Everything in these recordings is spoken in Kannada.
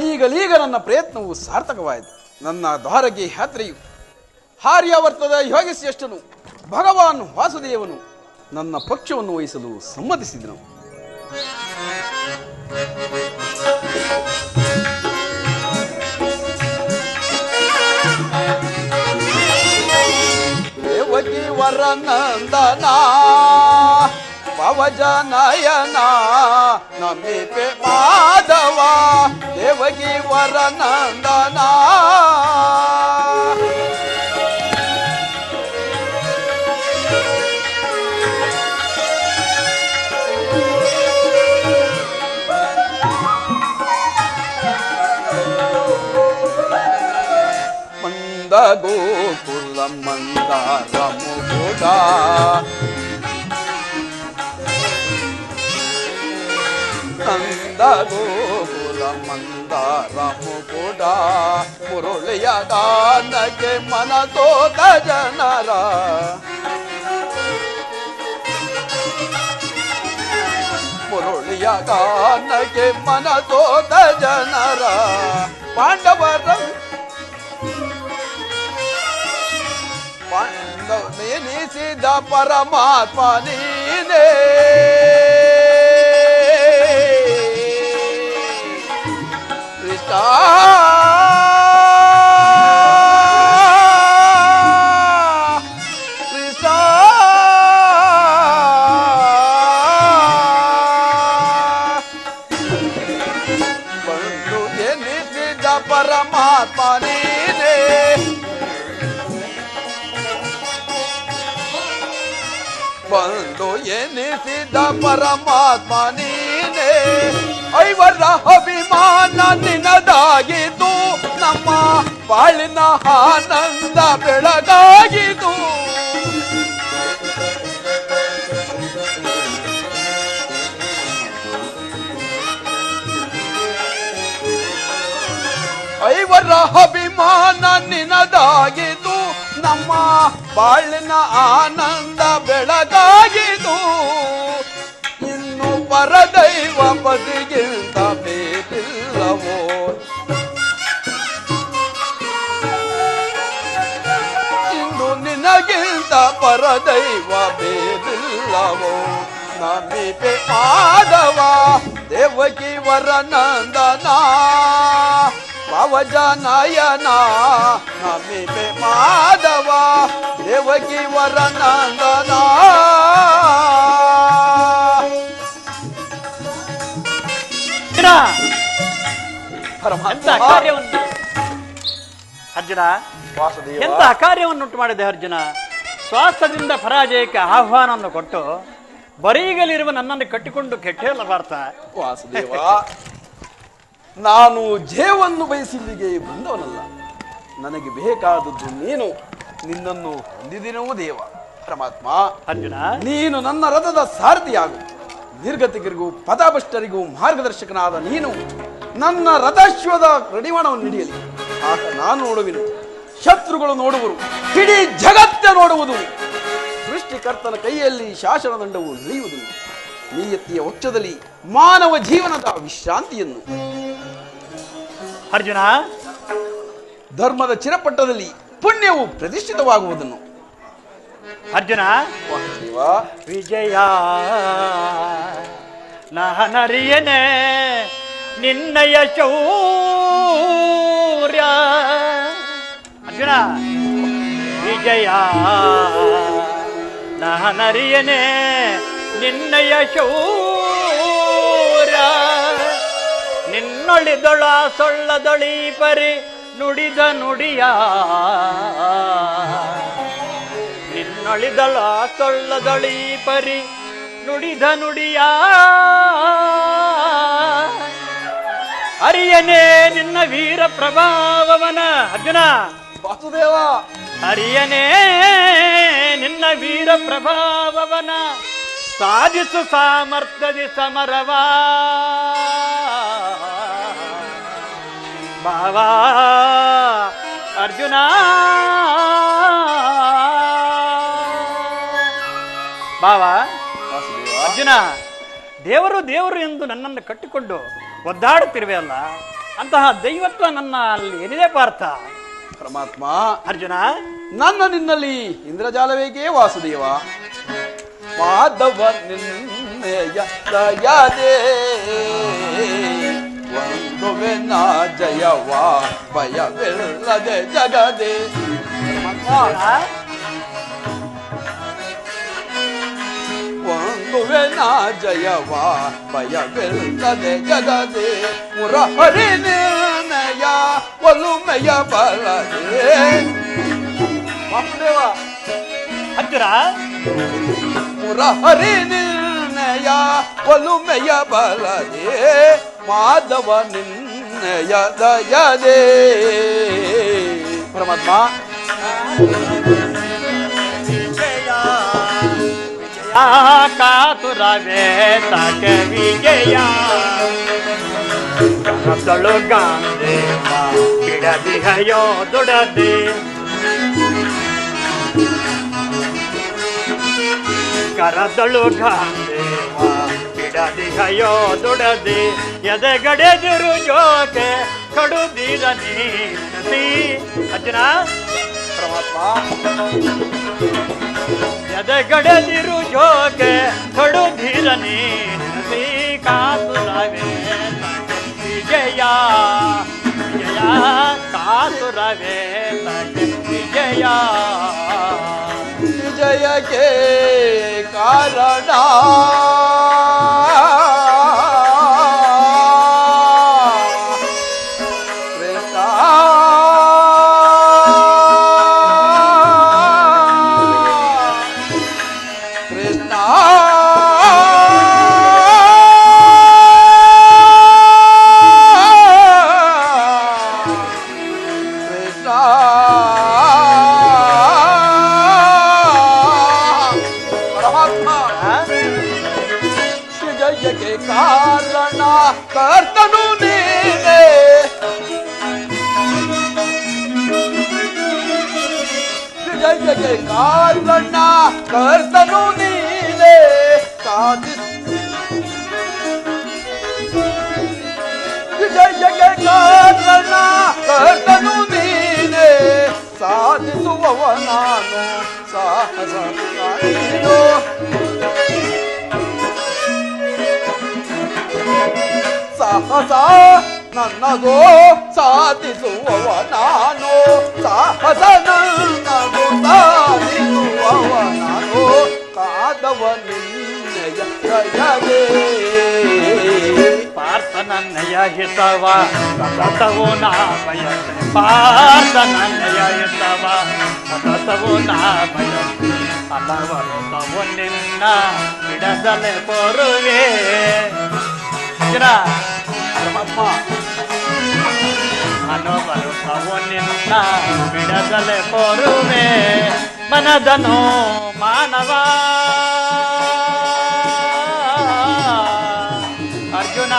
ಈಗಲೀಗ ನನ್ನ ಪ್ರಯತ್ನವು ಸಾರ್ಥಕವಾಯಿತು. ನನ್ನ ದ್ವಾರಗೆ ಯಾತ್ರೆಯು ಹಾರ್ಯಾವರ್ತದ ಯೋಗಿಶ್ರೇಷ್ಠನು ಭಗವಾನ್ ವಾಸುದೇವನು ನನ್ನ ಪಕ್ಷವನ್ನು ವಹಿಸಲು ಸಮ್ಮತಿಸಿದನು. ವರನಂದನ. ಪವಜನಯನ ನಮಿಪೆ ಮಾಧವ ದೇವಗಿ ವರ ನಂದನ ಮಂದ ಗೋಕುಲ ಮಂದಾರ ಮುಗುಡ నంద కూడా మురళియడానికి మనతో దజనరా మురళియడానికి మనతో దజనరా పాండవరం. పాండవ పరమాత్మ నీనే. ಪರಮಾತ್ಮ ನೀನೇ ಕೃಷ್ಣ ಕೃಷ್ಣ ಬಂದು ಎನಿಸಿದ ಪರಮಾತ್ಮ ನೀನೇ ಬಂದು ಎನಿಸಿದ ಪರಮಾತ್ಮ ನಿನದಾಗಿದು ನಮ್ಮ ಬಾಳಿನ ಆನಂದ ಬೆಳಗಾಗಿದ್ದು. ಐವರ ಅಭಿಮಾನ ನಿನದಾಗಿದ್ದು, ನಮ್ಮ ಬಾಳಿನ ಆನಂದ ಬೆಳಗಾಗಿದ್ದು. ಇನ್ನು ಪರದೈವ ಬದಿಗಿಂತ ನಿನಗಿಂತ ಪರದೈವ ಬೇದಿಲ್ಲವೋ ನಮಿಪೆ ಮಾಧವ ದೇವಕಿ ವರನಂದನ. ಪವಜನಯನ ನಮಿಪೆ ಮಾಧವ ದೇವಕಿ ವರನಂದನ. ಪರಮಾತ್ಮ ಕಾರ್ಯವನ್ನು ಅರ್ಜುನ ವಾಸುದೇವ. ಕಾರ್ಯವನ್ನು ಕಾರ್ಯವನ್ನುಂಟು ಮಾಡಿದೆ ಅರ್ಜುನ? ಸ್ವಾಸ್ಥ್ಯದಿಂದ ಪರಾಜಯಕ್ಕೆ ಆಹ್ವಾನವನ್ನು ಕೊಟ್ಟು ಬರೀಗಲಿರುವ ನನ್ನನ್ನು ಕಟ್ಟಿಕೊಂಡು ಕೆಟ್ಟೇಲ್ಲ ಭಾರತ ವಾಸುದೇವ ನಾನು ಜೇವನ್ನು ಬಯಸಿಲ್ಲಿಗೆ ಬಂದವನಲ್ಲ. ನನಗೆ ಬೇಕಾದದ್ದು ನೀನು. ನಿನ್ನನ್ನು ಹೊಂದಿದಿನವೂ ದೇವ. ಪರಮಾತ್ಮ ಅರ್ಜುನ. ನೀನು ನನ್ನ ರಥದ ಸಾರಥಿಯಾಗು. ನಿರ್ಗತಿಗರಿಗೂ ಪದಾಭಷ್ಟರಿಗೂ ಮಾರ್ಗದರ್ಶಕನಾದ ನೀನು ನನ್ನ ರಥಶ್ವದ ಕಡಿವಾಣವನ್ನು ಹಿಡಿಯಲಿ. ಆಗ ನಾನು ನೋಡುವೆನು. ಶತ್ರುಗಳು ನೋಡುವರು ಇಡೀ ಜಗತ್ತ ನೋಡುವುದು. ಸೃಷ್ಟಿಕರ್ತನ ಕೈಯಲ್ಲಿ ಶಾಸನ ದಂಡವು ಇಳಿಯುವುದು ನಿಯತ್ತಿಯ ಒಚ್ಚದಲ್ಲಿ ಮಾನವ ಜೀವನದ ವಿಶ್ರಾಂತಿಯನ್ನು. ಅರ್ಜುನ ಧರ್ಮದ ಚಿರಪಟ್ಟದಲ್ಲಿ ಪುಣ್ಯವು ಪ್ರತಿಷ್ಠಿತವಾಗುವುದನ್ನು. ಅರ್ಜುನ ವಿಜಯ ನಾನರಿಯನೆ ನಿನ್ನಯ ಶೌರ್ಯ ಅರ್ಜುನ ವಿಜಯ. ನಾನರಿಯನೆ ನಿನ್ನಯ ಶೂರ. ನಿನ್ನೊಳಿದೊಳ ಸೊಳ್ಳದೊಳಿ ಪರಿ ನುಡಿದ ನುಡಿಯ. ನಿನ್ನೊಳಿದಳ ಸೊಳ್ಳದೊಳಿ ಪರಿ ನುಡಿದ ನುಡಿಯ. ಅರಿಯನೇ ನಿನ್ನ ವೀರ ಪ್ರಭಾವವನ ಅರ್ಜುನ. ವಾಸುದೇವ. ಅರಿಯನೇ ನಿನ್ನ ವೀರ ಪ್ರಭಾವವನ ಸಾಧಿಸು ಸಾಮರ್ಥ್ಯದಿ ಸಮರವಾ. ಬಾವಾ ಅರ್ಜುನ. ಬಾವಾ ವಾಸುದೇವ. ಅರ್ಜುನ ದೇವರು ದೇವರು ಎಂದು ನನ್ನನ್ನು ಕಟ್ಟಿಕೊಂಡು ಒದ್ದಾಡುತ್ತಿರುವೆ ಅಲ್ಲ? ಅಂತಹ ದೈವತ್ವ ನನ್ನ ಅಲ್ಲಿ ಏನಿದೆ ಪಾರ್ಥ? ಪರಮಾತ್ಮ. ಅರ್ಜುನ. ನನ್ನ ನಿನ್ನಲ್ಲಿ ಇಂದ್ರಜಾಲವೇಕೇ ವಾಸುದೇವ? ಮಾಧವ ನಿನ್ನೆಯ ದಯದೆ ಒಂದುವೆನ ಜಯವಾ ಭಯವಿಲ್ಲದೆ ಜಗದೆ. ಒಂದುವೆನ ಜಯವಾ ಭಯವಿಲ್ಲದೆ ಜಗದೆ. ಮುರಹರಿ ನಿರ್ಣಯ ಒಲುಮೆಯ ಬಲದೆ ವಾಸುದೇವ ಹತ್ತಿರ? ಮುರಹರಿ ನಿರ್ಣಯ ಒಲುಮೆಯ ಬಲದೆ ಮಾಧವ ನಿನ್ನಯ ದಯದೆ ಪರಮಾತ್ಮ ಕಾತುರವೇ ತಕೆ ವಿಜಯ Solo grande, mira hija yo dorate. Caradolo grande, mira hija yo dorate. Ya de gade juru yo que kadu dirani. Sí, ajna. પરમાત્મા યદ ગડે નિરુ જોગે થોડું ધીરની કાપ લાવે ಕಾತುರವೇ ವಿಜಯ ವಿಜಯಕ್ಕೆ ಕಾರಣ ಕೃಷ್ಣ जय जयकार गणा कर तनु नीले साध जय जयकार गणा कर तनु नीले साध सुवनानो साहस नो साहसा ಸಾಹಸ ನನ್ನದು ಸಾಧಿಸುವವ ನಾನು ಸಾಹಸ ನನ್ನದು ಸಾಧಿಸುವವ ನಾನು ಕಾದವ ನಿನ್ನಯ ದಯದೇ ಪಾರ್ಥ ನನ್ನಯ ಹಿತವ ಸತತವು ನಾ ಬಯಸೆ ಪಾರ್ಥ ನನ್ನಯ ಹಿತವ ಸತತವು ನಾ ಬಯಸೆ ಹಲವರುತವು ನಿನ್ನ ಬಿಡದಲೆ ಬರುವೆ ಅರ್ಜುನ ಪರಮಾತ್ಮ ಅನುಬರುತ್ತವು ನಿನ್ನ ಬಿಡದಲೆ ಬರುವೆ ಮನದನು ಮಾನವ ಅರ್ಜುನ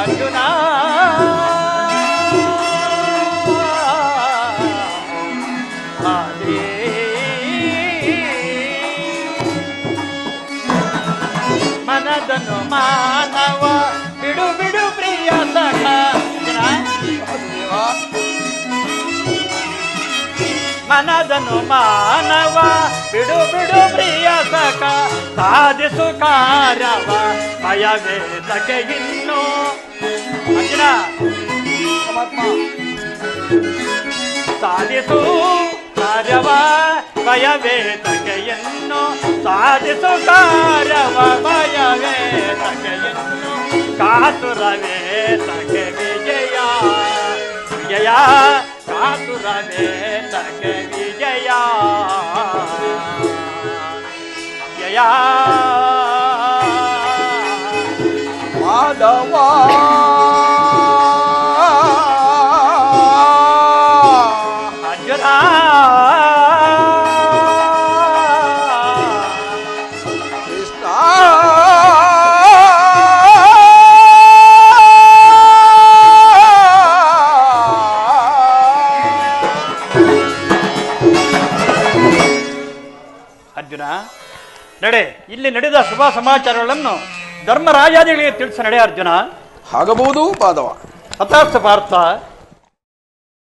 ಅರ್ಜುನ ಮನದನು ಮಾನವ. ಬಿಡು ಬಿಡು ಪ್ರಿಯ ಸಖ, ಸಾಧಿಸು ಕಾರ್ಯವ ಭಯವೇ ಪರಮಾತ್ಮ ಸಾಧಿಸು ಕಾರ್ಯವ, ಭಯವೇ ಎನ್ನು ಸಾಧಿಸು ಕಾರ್ಯವ, ಭಯವೇ ಎನ್ನು ಕಾತುರವೇ ವಿಜಯ. ವಿಜಯ ಕಾತುರವೇ ತಗೆ ವಿಜಯ. ಜಯ ಮಾಧವ ಇಲ್ಲಿ ನಡೆದ ಶುಭ ಸಮಾಚಾರಗಳನ್ನು ಧರ್ಮರಾಜಾದಿಗಳಿಗೆ ತಿಳಿಸ ನಡೆ ಅರ್ಜುನ. ಆಗಬಹುದು ಪಾದವ. ಹತಾರ್ಥ ಪಾರ್ಥ.